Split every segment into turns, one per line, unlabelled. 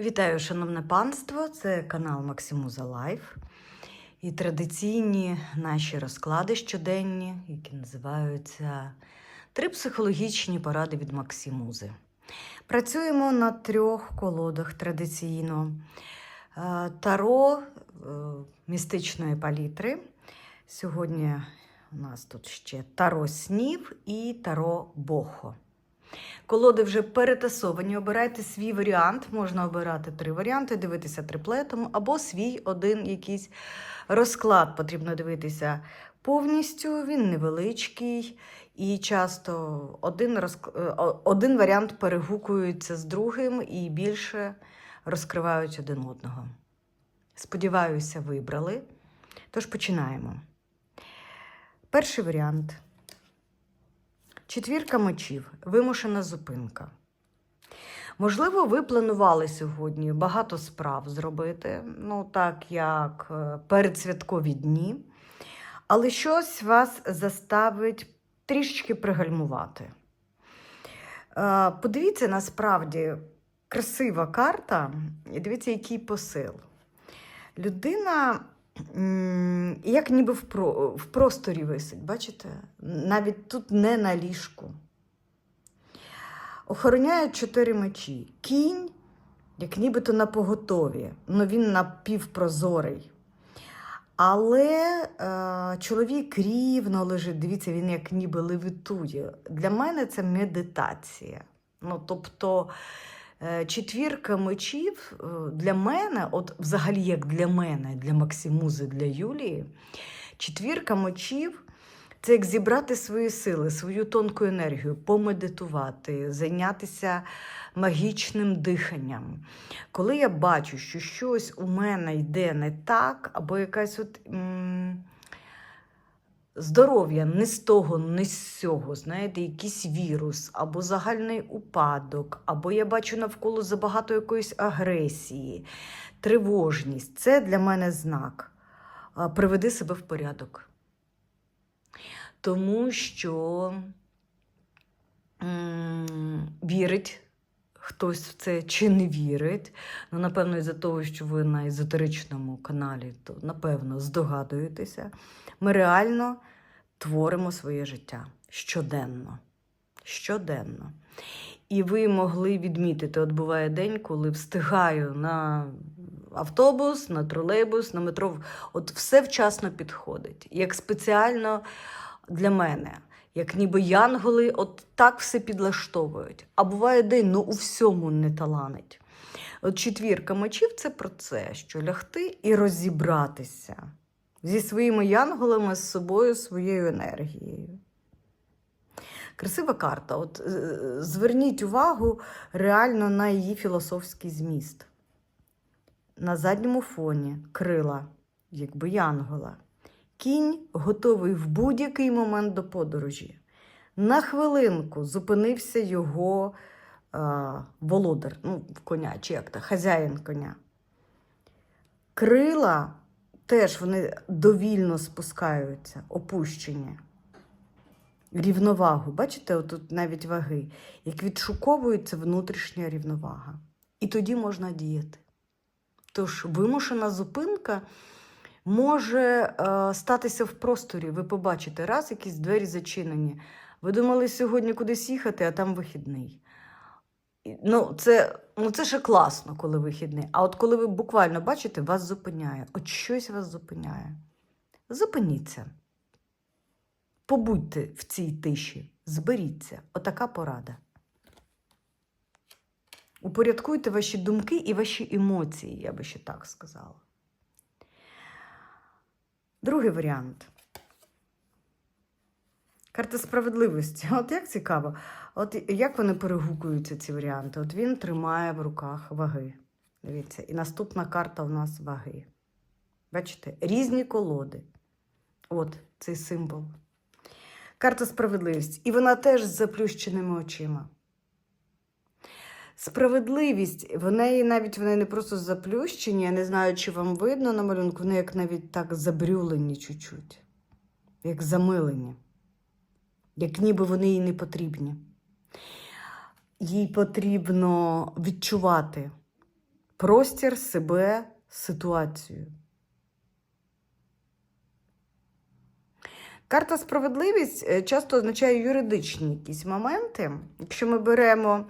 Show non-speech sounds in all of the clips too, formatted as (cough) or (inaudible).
Вітаю, шановне панство! Це канал Максимуза Лайф. І традиційні наші розклади щоденні, які називаються Три психологічні поради від Максимузи. Працюємо на трьох колодах традиційно: Е, таро е, містичної палітри. Сьогодні у нас тут ще таро снів і таро бохо. Колоди вже перетасовані. Обирайте свій варіант. Можна обирати три варіанти, дивитися триплетом, або свій один якийсь розклад. Потрібно дивитися повністю. Він невеличкий. І часто один, розк... е, один варіант перегукується з другим і більше розкривають один одного. Сподіваюся, вибрали. Тож починаємо. Перший варіант. Четвірка мечів. Вимушена зупинка. Можливо, ви планували сьогодні багато справ зробити, ну так як е, передсвяткові дні, але щось вас заставить трішечки пригальмувати. Е, Подивіться, насправді красива карта, і дивіться, який посил. Людина як ніби в, про, в просторі висить, бачите? Навіть тут не на ліжку. Охороняють чотири мечі. Кінь, як нібито на поготові, ну він напівпрозорий. Але е, чоловік рівно лежить, дивіться, він як ніби левітує. Для мене це медитація. Ну, тобто, четвірка мечів е, для мене, от взагалі як для мене, для Максимузи, для Юлії, четвірка мечів це як зібрати свої сили, свою тонку енергію, помедитувати, зайнятися магічним диханням. Коли я бачу, що щось у мене йде не так, або якась от. м, Здоров'я не з того, не з цього, знаєте, якийсь вірус, або загальний упадок, або я бачу навколо забагато якоїсь агресії, тривожність. Це для мене знак. Приведи себе в порядок. Тому що м, вірить хтось в це чи не вірить. Ну, напевно, із-за того, що ви на езотеричному каналі, то напевно здогадуєтеся. Ми реально творимо своє життя щоденно. Щоденно. І ви могли відмітити, от буває день, коли встигаю на автобус, на тролейбус, на метро. От все вчасно підходить. Як спеціально для мене, як ніби янголи, от так все підлаштовують. А буває день, ну у всьому не таланить. От четвірка мечів це про це, що лягти і розібратися зі своїми янголами, з собою, своєю енергією. Красива карта. От е, зверніть увагу реально на її філософський зміст. На задньому фоні крила, якби янгола. Кінь готовий в будь-який момент до подорожі. На хвилинку зупинився його е, володар, ну, коня, чи як то, хазяїн коня. Крила теж вони довільно спускаються, опущені. Рівновагу. Бачите, отут навіть ваги, як відшуковується внутрішня рівновага. І тоді можна діяти. Тож вимушена зупинка може е, статися в просторі. Ви побачите, раз якісь двері зачинені. Ви думали сьогодні кудись їхати, а там вихідний. Ну, це, ну, це ще класно, коли вихідний. А от коли ви буквально бачите, вас зупиняє. От щось вас зупиняє. Зупиніться. Побудьте в цій тиші, зберіться. Отака порада. Упорядкуйте ваші думки і ваші емоції, я би ще так сказала. Другий варіант. Карта справедливості. От як цікаво, от як вони перегукуються, ці варіанти? От він тримає в руках ваги. Дивіться, і наступна карта у нас ваги. Бачите, різні колоди. От цей символ. Карта справедливості. І вона теж з заплющеними очима. Справедливість, в неї навіть вони не просто заплющені, я не знаю, чи вам видно на малюнку, вони як навіть так забрюлені чуть-чуть, як замилені, як ніби вони їй не потрібні. Їй потрібно відчувати простір, себе, ситуацію. Карта справедливість е, часто означає юридичні якісь моменти. Якщо ми беремо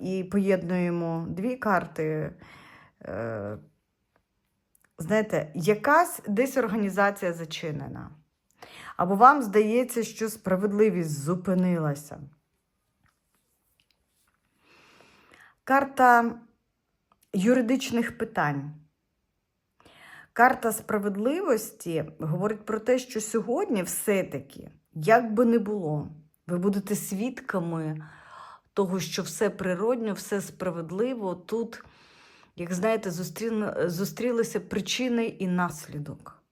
і поєднуємо дві карти, е, знаєте, якась десь організація зачинена. Або вам здається, що справедливість зупинилася. Карта юридичних питань. Карта справедливості говорить про те, що сьогодні все-таки, як би не було, ви будете свідками того, що все природньо, все справедливо. Тут, як знаєте, зустріли, зустрілися причини і наслідок.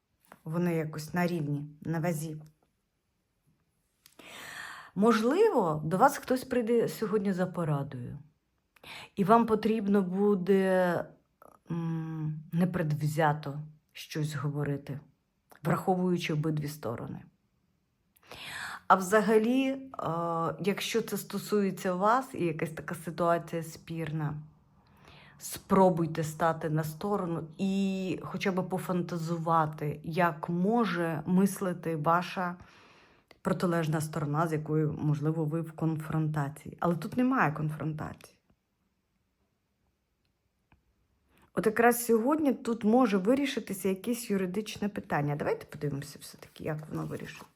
Вони якось на рівні, на вазі. Можливо, до вас хтось прийде сьогодні за порадою, і вам потрібно буде непредвзято щось говорити, враховуючи обидві сторони. А взагалі, е, якщо це стосується вас і якась така ситуація спірна, спробуйте стати на сторону і хоча б пофантазувати, як може мислити ваша протилежна сторона, з якою, можливо, ви в конфронтації. Але тут немає конфронтації. От якраз сьогодні тут може вирішитися якесь юридичне питання. Давайте подивимося все-таки, як воно вирішиться.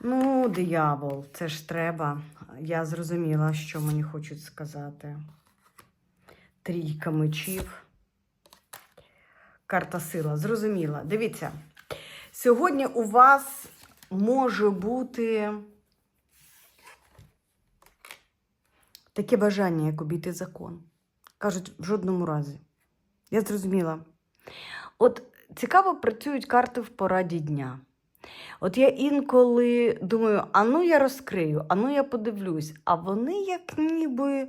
Ну, диявол, це ж треба. Я зрозуміла, що мені хочуть сказати. Трійка мечів. Карта сила. Зрозуміла. Дивіться, сьогодні у вас може бути таке бажання, як обійти закон. Кажуть, в жодному разі. Я зрозуміла. От цікаво працюють карти в пораді дня. От я інколи думаю, а ну я розкрию, а ну я подивлюсь, а вони як ніби е,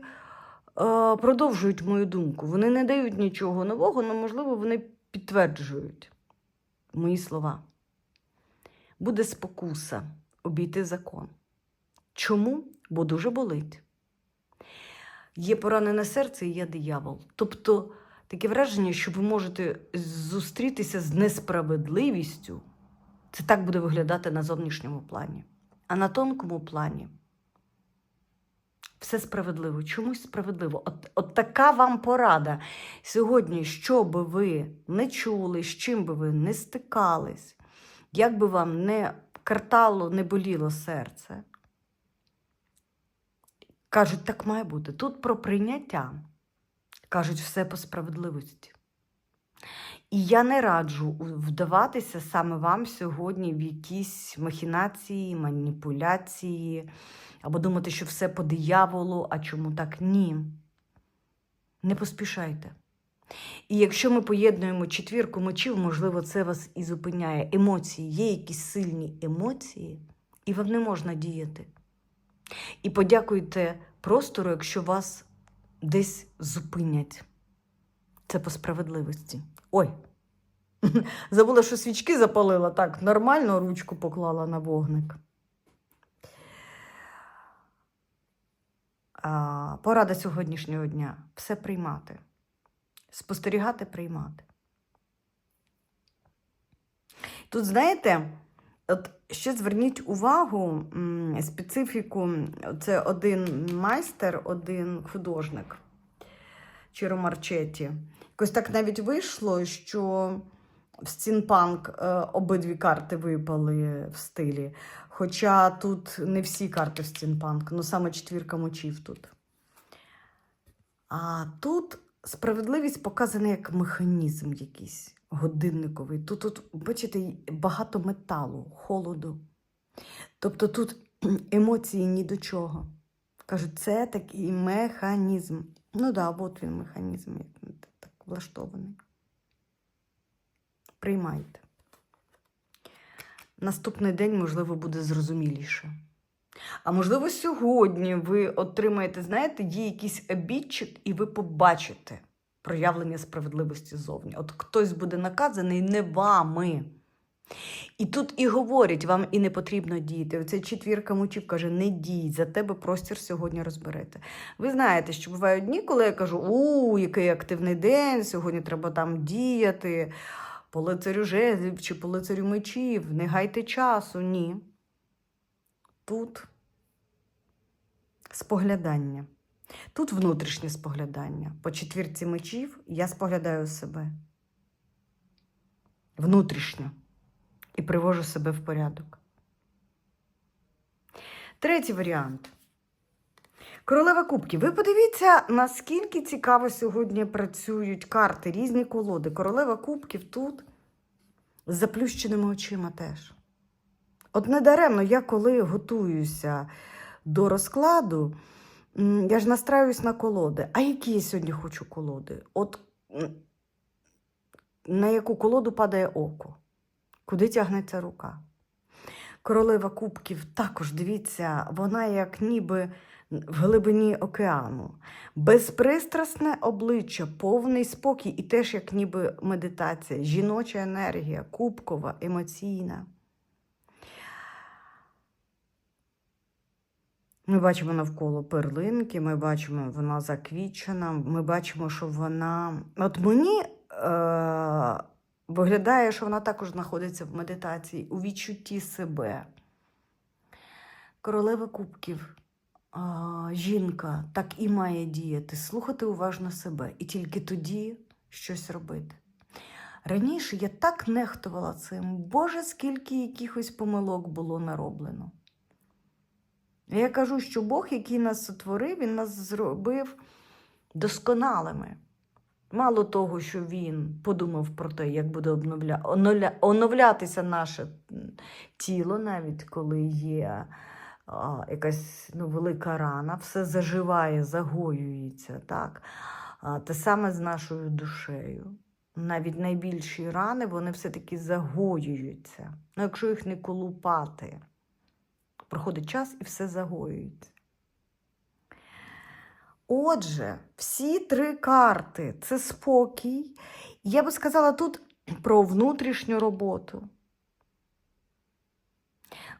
продовжують мою думку. Вони не дають нічого нового, але, можливо, вони підтверджують мої слова. Буде спокуса обійти закон. Чому? Бо дуже болить. Є поранене серце і є диявол. Тобто таке враження, що ви можете зустрітися з несправедливістю. Це так буде виглядати на зовнішньому плані. А на тонкому плані все справедливо, чомусь справедливо. От, от така вам порада. Сьогодні, що би ви не чули, з чим би ви не стикались, як би вам не картало, не боліло серце. Кажуть, так має бути. Тут про прийняття. Кажуть, все по справедливості. І я не раджу вдаватися саме вам сьогодні в якісь махінації, маніпуляції, або думати, що все по дияволу, а чому так ні. Не поспішайте. І якщо ми поєднуємо четвірку мечів, можливо, це вас і зупиняє. Емоції, є якісь сильні емоції, і вам не можна діяти. І подякуйте простору, якщо вас десь зупинять. Це по справедливості. Ой, (laughs) забула, що свічки запалила. Так, нормально ручку поклала на вогник. А, порада сьогоднішнього дня все приймати. Спостерігати, приймати. Тут, знаєте, от ще зверніть увагу специфіку. Це один майстер, один художник Чіро Марчеті. Якось так навіть вийшло, що в стінпанк е, обидві карти випали в стилі. Хоча тут не всі карти в стінпанк, ну саме четвірка мочів тут. А тут справедливість показана як механізм якийсь годинниковий. Тут, тут, бачите, багато металу, холоду. Тобто тут (clears throat) емоції ні до чого. Кажуть, це такий механізм. Ну да, от він механізм, так влаштований. Приймайте. Наступний день, можливо, буде зрозуміліше. А можливо, сьогодні ви отримаєте, знаєте, є якийсь обідчик, і ви побачите проявлення справедливості зовні. От хтось буде наказаний не вами. І тут і говорять, вам і не потрібно діяти. Оця четвірка мочів каже, не дій, за тебе простір сьогодні розберете. Ви знаєте, що бувають дні, коли я кажу, у, який активний день, сьогодні треба там діяти, по лицарю жезлів чи по лицарю мечів, не гайте часу. Ні. Тут споглядання. Тут внутрішнє споглядання. По четвірці мечів я споглядаю себе. Внутрішньо. І привожу себе в порядок. Третій варіант. Королева Кубків. Ви подивіться, наскільки цікаво сьогодні працюють карти, різні колоди. Королева Кубків тут з заплющеними очима теж. От недаремно я коли готуюся до розкладу, я ж настраюсь на колоди. А які я сьогодні хочу колоди? От на яку колоду падає око? Куди тягнеться рука? Королева Кубків також, дивіться, вона як ніби в глибині океану. Безпристрасне обличчя, повний спокій і теж як ніби медитація, жіноча енергія, кубкова, емоційна. Ми бачимо навколо перлинки, ми бачимо, вона заквічена, ми бачимо, що вона. От мені е- виглядає, що вона також знаходиться в медитації, у відчутті себе. Королева Кубків, а, жінка так і має діяти, слухати уважно себе і тільки тоді щось робити. Раніше я так нехтувала цим, Боже, скільки якихось помилок було нароблено. Я кажу, що Бог, який нас сотворив, Він нас зробив досконалими. Мало того, що він подумав про те, як буде обновля... оноля... оновлятися наше тіло, навіть коли є а, якась ну, велика рана, все заживає, загоюється. Так? А, те саме з нашою душею. Навіть найбільші рани вони все-таки загоюються. Ну, якщо їх не колупати, проходить час і все загоюється. Отже, всі три карти це спокій. Я би сказала тут про внутрішню роботу.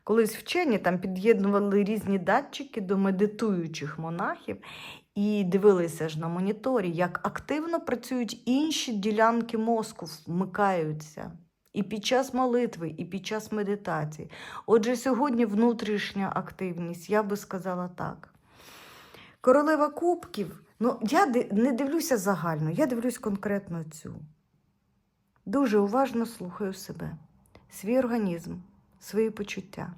Колись вчені там під'єднували різні датчики до медитуючих монахів і дивилися ж на моніторі, як активно працюють інші ділянки мозку, вмикаються. І під час молитви, і під час медитації. Отже, сьогодні внутрішня активність, я би сказала так. Королева Кубків, ну я не дивлюся загально, я дивлюсь конкретно цю. Дуже уважно слухаю себе, свій організм, свої почуття.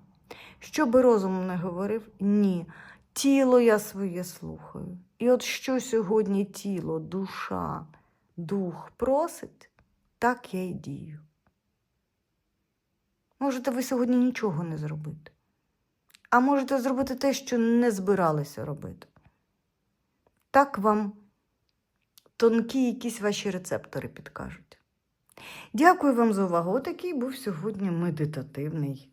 Що би розум не говорив, ні. Тіло я своє слухаю. І от що сьогодні тіло, душа, дух просить, так я й дію. Можете ви сьогодні нічого не зробити. А можете зробити те, що не збиралися робити. Так вам тонкі якісь ваші рецептори підкажуть. Дякую вам за увагу. Отакий був сьогодні медитативний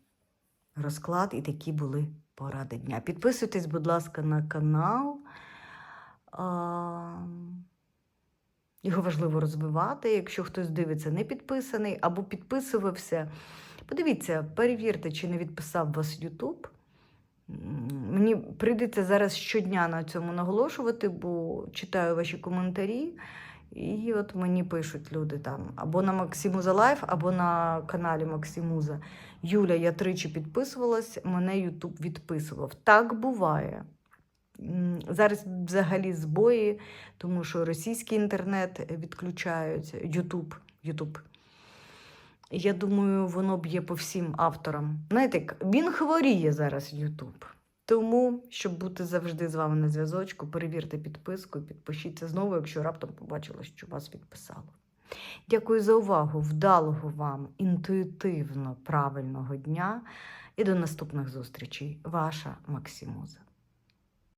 розклад і такі були поради дня. Підписуйтесь, будь ласка, на канал. Його важливо розвивати. Якщо хтось дивиться, не підписаний або підписувався, подивіться, перевірте, чи не відписав вас YouTube. Мені прийдеться зараз щодня на цьому наголошувати, бо читаю ваші коментарі, і от мені пишуть люди там або на Максимуза Лайф, або на каналі Максимуза. Юля, я тричі підписувалась, мене Ютуб відписував. Так буває. Зараз взагалі збої, тому що російський інтернет відключають, Ютуб. Ютуб. Я думаю, воно б'є по всім авторам. Знаєте, він хворіє зараз Ютуб. Тому, щоб бути завжди з вами на зв'язочку, перевірте підписку і підпишіться знову, якщо раптом побачила, що вас відписало. Дякую за увагу. Вдалого вам, інтуїтивно правильного дня і до наступних зустрічей. Ваша Максимуза.